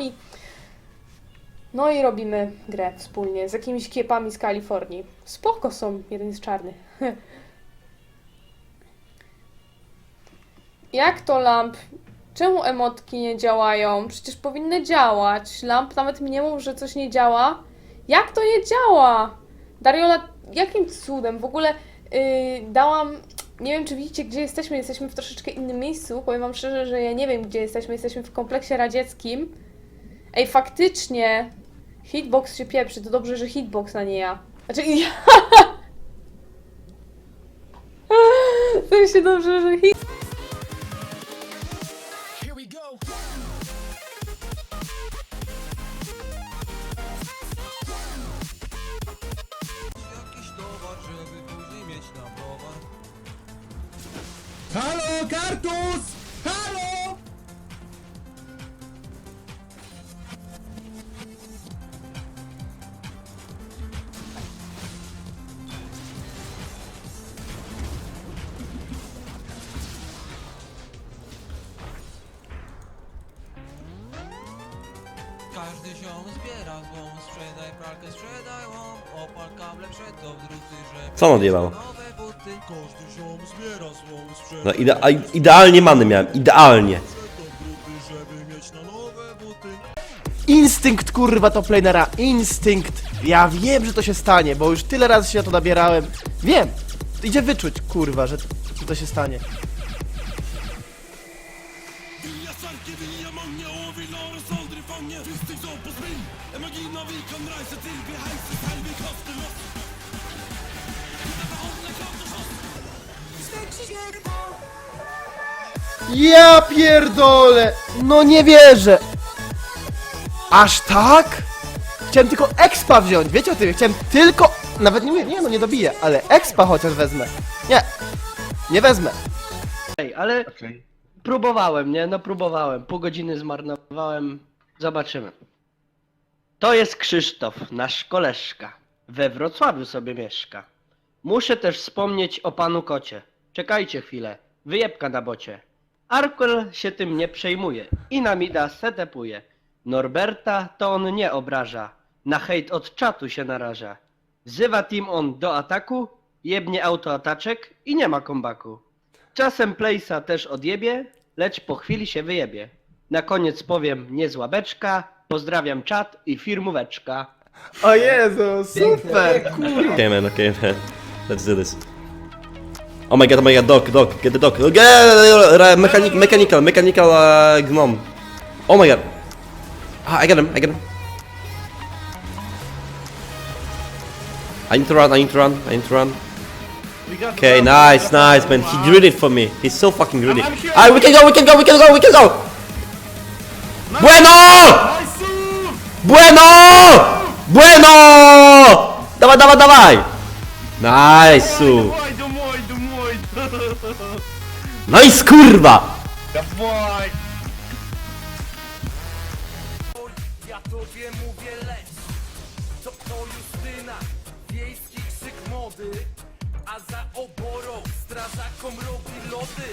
kiepami. No i robimy grę wspólnie z jakimiś kiepami z Kalifornii. Spoko są, jeden jest czarny. Jak to lamp? Czemu emotki nie działają? Przecież powinny działać. Lamp nawet mi nie mów, że coś nie działa. Jak to nie działa? Dariola, jakim cudem? W ogóle yy, dałam. Nie wiem, czy widzicie, gdzie jesteśmy. Jesteśmy w troszeczkę innym miejscu. Powiem Wam szczerze, że ja nie wiem, gdzie jesteśmy. Jesteśmy w kompleksie radzieckim. Ej, faktycznie. Hitbox się pieprzy. To dobrze, że hitbox, a nie ja. Znaczy, ja. W sensie dobrze, że hit. Here we Każdy ziom zbiera złom, sprzedaj pralkę, sprzedaj łom, opal kable przed do druty, żeby Co on odjebał? nowe buty. Każdy ziom zbiera złą sprzęt No idea idealnie many miałem, idealnie. Instynkt kurwa toplanera, instynkt. Ja wiem, że to się stanie, bo już tyle razy się na to nabierałem. Wiem, idzie wyczuć kurwa, że, że to się stanie. Ja pierdolę! No nie wierzę! Aż tak? Chciałem tylko expa wziąć, wiecie o tym? Chciałem tylko... Nawet nie, nie no nie dobiję, ale expa chociaż wezmę. Nie, nie wezmę. Ej, ale próbowałem, nie? No próbowałem. Pół godziny zmarnowałem. Zobaczymy. To jest Krzysztof, nasz koleżka. We Wrocławiu sobie mieszka. Muszę też wspomnieć o panu kocie. Czekajcie chwilę. Wyjebka na bocie. Arkel się tym nie przejmuje i na mida setepuje. Norberta to on nie obraża. Na hejt od czatu się naraża. Zywa team on do ataku, jebnie autoataczek i nie ma kombaku. Czasem Playsa też odjebie, lecz po chwili się wyjebie. Na koniec powiem niezła beczka, pozdrawiam czat i firmóweczka. O Jezu, super! Okay man, okay man. Let's do this. Oh my god, oh my god, dog, dog, get the dog. Uh, mechanic, mechanical, mechanical uh, gnome. Oh my god. Ah, I got him, I got him. I need to run, I need to run, I need to run. Okay, nice, nice, man. He greedy for me. He's so fucking greedy. Ah, we can go, we can go, we can go, we can go. Bueno! Bueno! Bueno! Dawaj, dawaj, dawaj! Nice! No i skurwa! Ja tobie mówię leć. To to Justyna Wiejski krzyk mody. A za oborą strażakom robi lody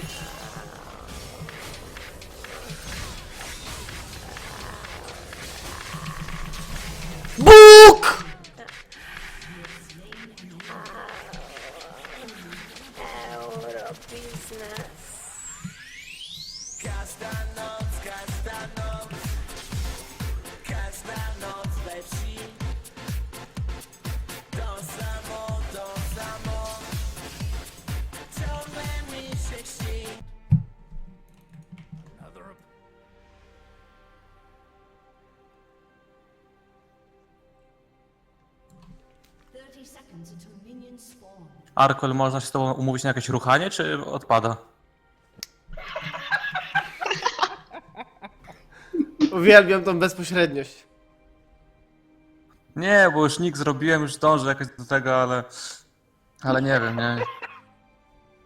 Arkol, można się z tobą umówić na jakieś ruchanie, czy odpada? Uwielbiam tą bezpośredniość. Nie, bo już nick zrobiłem, już dążę jakoś do tego, ale... Ale nie wiem, nie.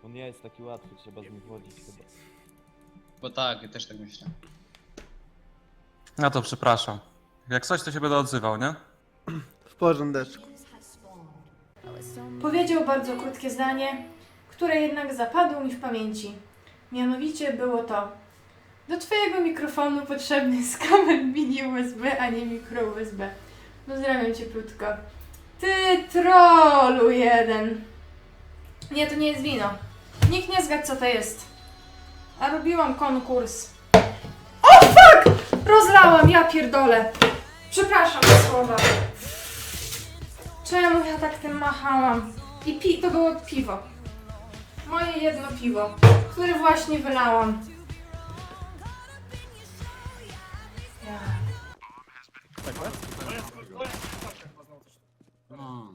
On nie jest taki łatwy, trzeba z nim wchodzić chyba. Bo tak, ja też tak myślę. No to przepraszam. Jak coś, to się będę odzywał, nie? W porządeczku. Powiedział bardzo krótkie zdanie, które jednak zapadło mi w pamięci. Mianowicie było to: Do twojego mikrofonu potrzebny jest kabel mini USB, a nie mikro USB. Pozdrawiam cię krótko. Ty trolu jeden. Nie, to nie jest wino. Nikt nie zgadł co to jest. A robiłam konkurs. O fuck! Rozlałam, ja pierdolę. Przepraszam za słowa. Czemu ja tak tym machałam? I pi to było piwo. Moje jedno piwo, które właśnie wylałam. Ja. No.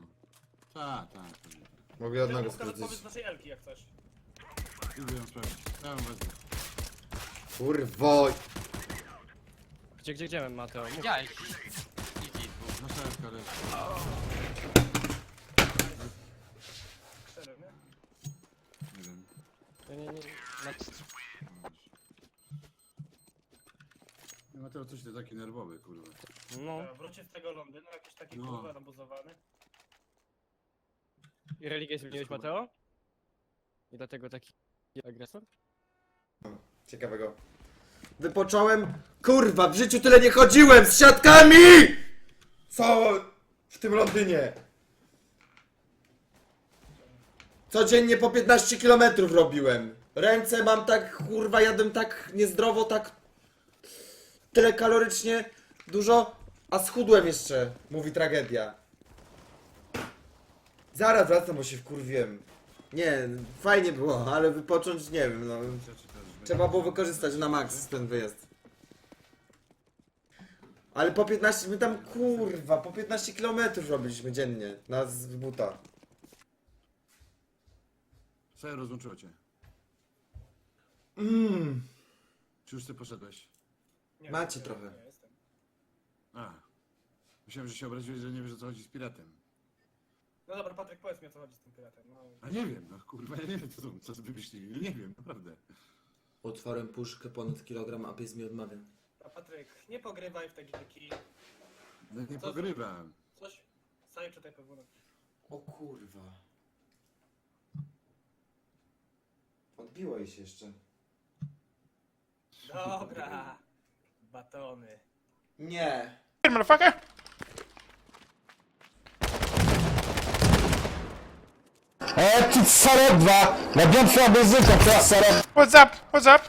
Tak, tak. Mogę jednego sprawdzić. naszej Elki jak coś. Idę ją sprawdzić. Ja ją wezmę. Kurwo! Gdzie, gdzie, gdzie Mateo? Ja, Nasza Leży. Nie wiem. Nie, nie, nie. Nie, Mateo, coś ty taki nerwowy, kurwa. No. Wróćcie z tego Londynu, jakiś taki No. kurwa nabuzowany. I religię zmieniłeś Mateo? I dlatego taki agresor? Ciekawego. Wypocząłem. Kurwa, w życiu tyle nie chodziłem z siatkami! Co w tym Londynie? Codziennie po 15 km robiłem. Ręce mam tak, kurwa, jadłem tak niezdrowo, tak tyle kalorycznie dużo, a schudłem jeszcze, mówi tragedia. Zaraz wracam, bo się wkurwiłem. Nie, fajnie było, ale wypocząć nie wiem, no. Trzeba było wykorzystać na maks ten wyjazd. Ale po 15, my tam kurwa, po 15 km robiliśmy dziennie na z buta. Co rozłączyło cię? Mmm, Czy już ty poszedłeś? Nie, Macie nie, trochę. nie jestem. A. Myślałem, że się obraziłeś, że nie wiesz o co chodzi z piratem. No dobra, Patryk, powiedz mi o co chodzi z tym piratem. No, A nie wiem, no kurwa, ja nie wiem co, to- co wymyślili. Nie wiem, naprawdę. Otworem puszkę ponad kilogram, a pies mi odmawia. Patryk, nie pogrywaj w te gierki. No nie Co- pogrywam. Coś, saj czytaj pewno. O kurwa. Odbiło jej się jeszcze. Dobra. Batony. Nie. E, ty saredwa! Największa muzyka, to saredwa! What's up? What's up?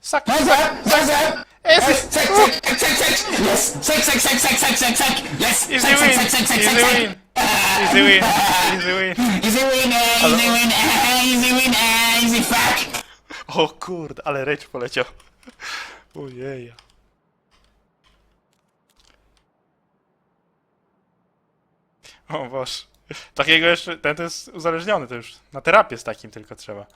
Suck, Zaza! Zaza! Yes! Check, check, check, check, check! Yes! Check, check, check, check, check, check, check! Yes! Easy check, win. check, check, check, Easy check, win. Easy win. Easy win. check! Easy win, eh, easy win, eh, easy win, eh, easy fuck! O kurde, ale rage poleciał. Ojej. O Boże. Takiego jeszcze, ten to jest uzależniony, to już na terapię z takim tylko trzeba.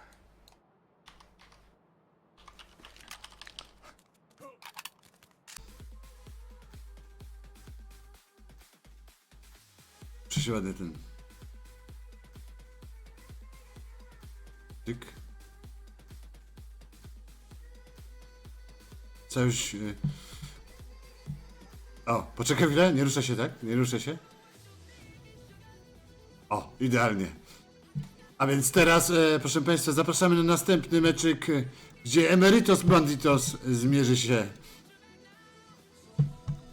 Ładny ten. Tyk. Co już... y- O, poczekaj chwilę, nie ruszę się, tak? Nie ruszę się. O, idealnie. A więc teraz, e, proszę Państwa, zapraszamy na następny meczyk, e, gdzie Emeritus Banditos zmierzy się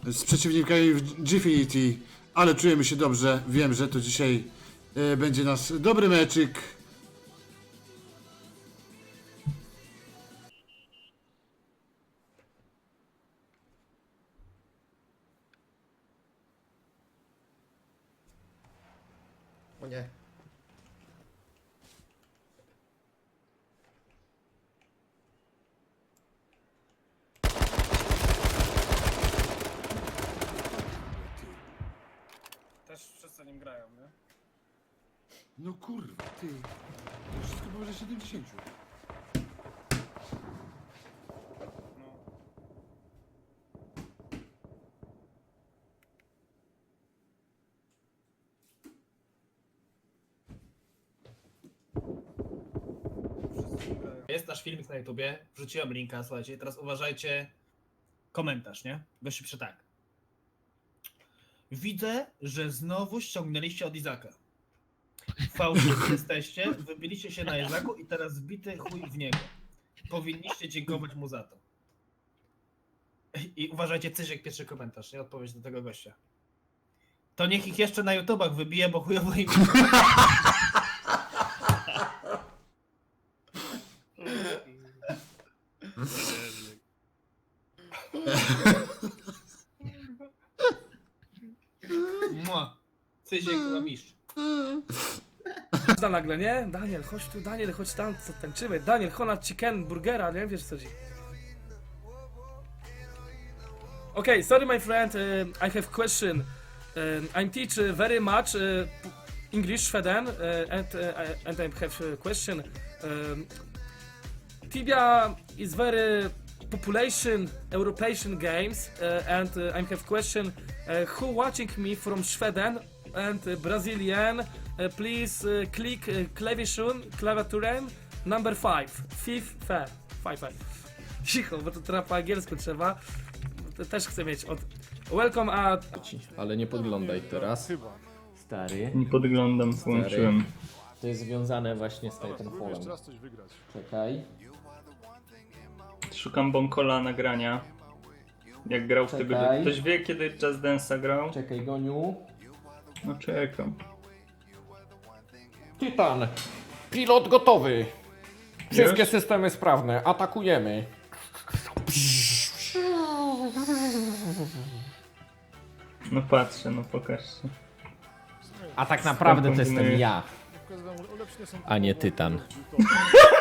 z przeciwnikami w Gfinity, ale czujemy się dobrze. Wiem, że to dzisiaj e, będzie nasz dobry meczyk. O nie. Też wszyscy nim grają, nie? No kurwa, ty. To wszystko powyżej 70. Jest nasz filmik na YouTubie, wrzuciłem linka, słuchajcie, teraz uważajcie komentarz, nie? Pisze tak. Widzę, że znowu ściągnęliście od Izaka. Fałszywi jesteście, wybiliście się na Izaku i teraz zbity chuj w niego. Powinniście dziękować mu za to. I uważajcie, Cysiek pierwszy komentarz, nie odpowiedź do tego gościa. To niech ich jeszcze na YouTubach wybije, bo chujowo im... Mua. Cysiek chyba mistrz. Da nagle, nie? Daniel, chodź tu, Daniel, chodź tam, co tańczymy. Daniel, Honad Chicken, burgera, nie? Wiesz co ci. Okay, sorry my friend, uh, I have question. Um, I'm teach very much uh, English, Sweden, uh, and, uh, and I have a question. Um, Tibia is very population European games, uh, and uh, I have question. Uh, who watching me from Sweden and uh, Brazilian? Uh, please uh, click uh, klawiszun, klawiaturę number 5. Fifth, fair. Five, five. Cicho, bo to teraz po angielsku trzeba. To też chcę mieć od... Welcome at... Ale nie podglądaj teraz. Stary. Nie podglądam, włączyłem. To jest związane właśnie z Titanfallem. Czekaj. Szukam Bonkola nagrania. Jak grał w tego... Czekaj. Ktoś wie kiedy Just Dance'a grał? Czekaj, Goniu. No czekam. Titan! Pilot gotowy! Wszystkie Już? systemy sprawne, atakujemy! No patrzę, no pokażcie. A tak naprawdę to jestem ja, a nie Tytan.